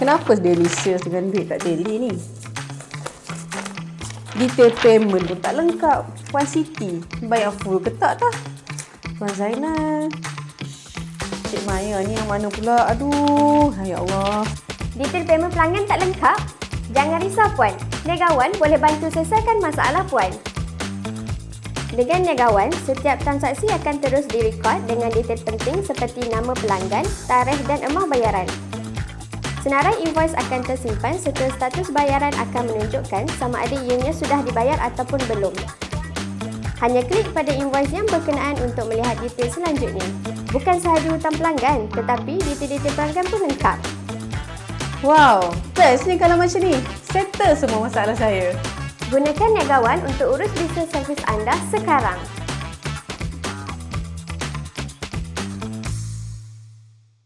Kenapa daily sales dengan duit tak daily ni? Detail payment pun tak lengkap. Puan Siti, bayar full ke tak dah? Puan Zainal. Cik Maya ni yang mana pula? Aduh, ya Allah. Detail payment pelanggan tak lengkap? Jangan risau Puan. Negawan boleh bantu selesaikan masalah Puan. Dengan Negawan, setiap transaksi akan terus direkod dengan detail penting seperti nama pelanggan, tarikh dan emah bayaran. Senarai invoice akan tersimpan serta status bayaran akan menunjukkan sama ada ianya sudah dibayar ataupun belum. Hanya klik pada invoice yang berkenaan untuk melihat detail selanjutnya. Bukan sahaja hutang pelanggan, tetapi detail-detail pelanggan pun lengkap. Wow, best ni kalau macam ni. Settle semua masalah saya. Gunakan Negawan untuk urus bisnes servis anda sekarang.